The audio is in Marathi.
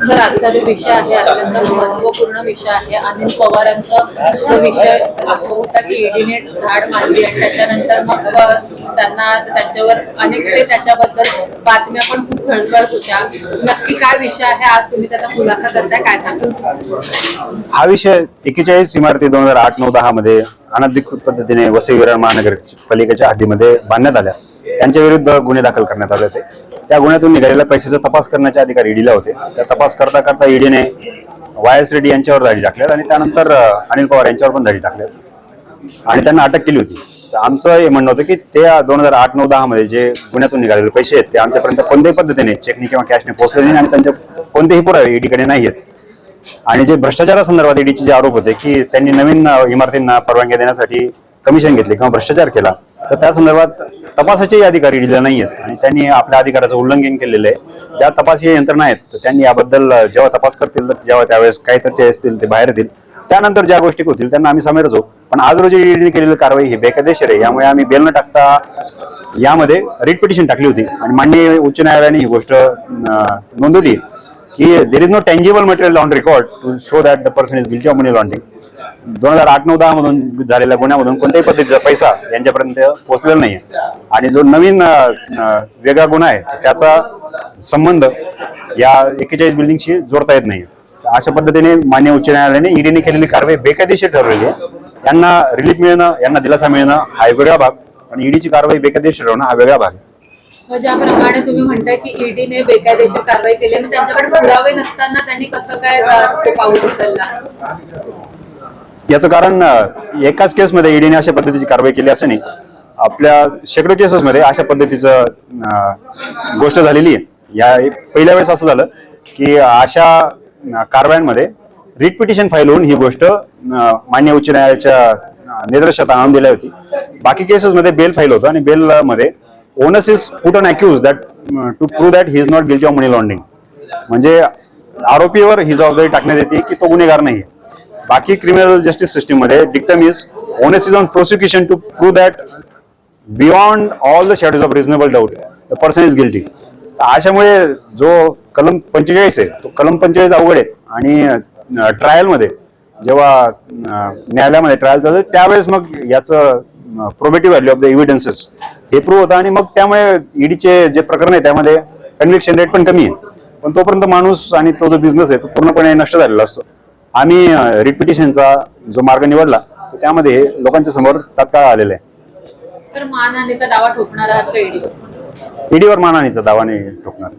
तर आजचा जो विषय आहे अत्यंत महत्त्वपूर्ण विषय आहे. अनिल पवारांचा जो विषय होता की ईडीने धाड मारली आणि त्याच्यानंतर मग त्यांना त्यांच्यावर अनेक ते त्याच्याबद्दल बातम्या पण खूप खळखळत होत्या. नक्की काय विषय आहे? आज तुम्ही त्याचा खुलासा करताय काय सांगाल? हा विषय एकेचाळीस इमारती दोन हजार आठ नऊ दहा मध्ये अनधिकृत पद्धतीने वसई विरार महानगरपालिकेच्या हद्दीमध्ये बांधण्यात आल्या त्यांच्या विरुद्ध गुन्हे दाखल करण्यात आले होते. त्या गुन्ह्यातून निघालेल्या पैशाचा तपास करण्याचे अधिकार ईडीला होते. त्या तपास करता करता ईडीने वाय एस रेड्डी यांच्यावर धाडी टाकल्यात आणि त्यानंतर अनिल पवार यांच्यावर पण धाडी टाकल्यात. आणि त्यांना अटक केली होती. तर आमचं हे म्हणणं होतं की ते दोन हजार आठ नऊ दहा मध्ये जे गुन्ह्यातून निघालेले पैसे आहेत ते आमच्यापर्यंत कोणत्याही पद्धतीने चेकने किंवा कॅशने पोहोचले नाही आणि त्यांचे कोणतेही पुरावे ईडीकडे नाही आहेत. आणि जे भ्रष्टाचारासंदर्भात ईडीचे जे आरोप होते की त्यांनी नवीन इमारतींना परवानगी देण्यासाठी कमिशन घेतले किंवा भ्रष्टाचार केला तर त्या संदर्भात तपासाचेही अधिकारी दिले नाही आहेत आणि त्यांनी आपल्या अधिकाराचं उल्लंघन केलेलं आहे. ज्या तपासी यंत्रणा आहेत तर त्यांनी याबद्दल जेव्हा तपास करतील जेव्हा त्यावेळेस काही तथ्य असतील ते बाहेर येतील. त्यानंतर ज्या गोष्टी होतील त्यांना आम्ही सामोरच होऊ पण आज रोजी ईडीने केलेली कारवाई ही बेकायदेशीर आहे. यामुळे आम्ही बेल न टाकता यामध्ये रिट पिटिशन टाकली होती. आणि माननीय उच्च न्यायालयाने ही गोष्ट नोंदवली की there is no tangible material on record to show that the person is guilty of money laundering दोन हजार आठ नऊ दहा मधून झालेल्या गुन्ह्यामधून कोणत्याही पद्धतीचा पैसा यांच्यापर्यंत पोहोचलेला नाही आणि जो नवीन वेगळा गुन्हा आहे त्याचा संबंध या एकेचाळीस बिल्डिंगशी जोडता येत नाही अशा पद्धतीने मान्य उच्च न्यायालयाने ईडीने केलेली कारवाई बेकायदेशीर ठरवली आहे. यांना रिलीफ मिळणं यांना दिलासा मिळणं हा वेगळा भाग. आणि ईडीची कारवाई बेकायदेशीर ठरवणं हा वेगळा भाग आहे. म्हणजे ज्याप्रमाणे तुम्ही म्हणताय की ईडीने बेकायदेशीर कारवाई केली आणि त्यांच्याकडे पुरावे नसताना त्यांनी कसं काय पाऊल उचलला? याचं कारण एकाच केसमध्ये ईडीने अशा पद्धतीची कारवाई केली असं नाही. आपल्या शेकडो केसेसमध्ये अशा पद्धतीचं गोष्ट झालेली आहे. या पहिल्या वेळेस असं झालं की अशा कारवायांमध्ये रिट पिटिशन फाईल होऊन ही गोष्ट मान्य उच्च न्यायालयाच्या निदर्शनात आणून दिली होती. बाकी केसेसमध्ये बेल फाईल होतं आणि बेलमध्ये onus is put on accused that to prove that he is not guilty of money laundering म्हणजे आरोपीवर ही जबाबदारी टाकण्यात येते की तो गुन्हेगार नाही. बाकी क्रिमिनल जस्टिस सिस्टीममध्ये dictum is onus is on prosecution to prove that beyond all the shadows of reasonable doubt the person is guilty अशामुळे जो कलम पंचेचाळीस आहे तो कलम पंचेचाळीस अवघड आहे. आणि ट्रायलमध्ये जेव्हा न्यायालयामध्ये ट्रायल चालतं त्यावेळेस मग याचं probative value of the evidences हे प्रूव्ह होतं आणि मग त्यामुळे ईडीचे जे प्रकरण आहे त्यामध्ये कन्व्हिक्शन रेट पण कमी आहे. पण तोपर्यंत माणूस आणि तो जो बिझनेस आहे तो पूर्णपणे नष्ट झालेला असतो. आम्ही रिपिटिशनचा जो मार्ग निवडला त्यामध्ये लोकांच्या समोर तात्काळ आलेला आहे. तर मानहानीचा दावा ठोकणार आहात का ईडीवर ईडीवर मानहानीचा दावा नाही ठोकणार.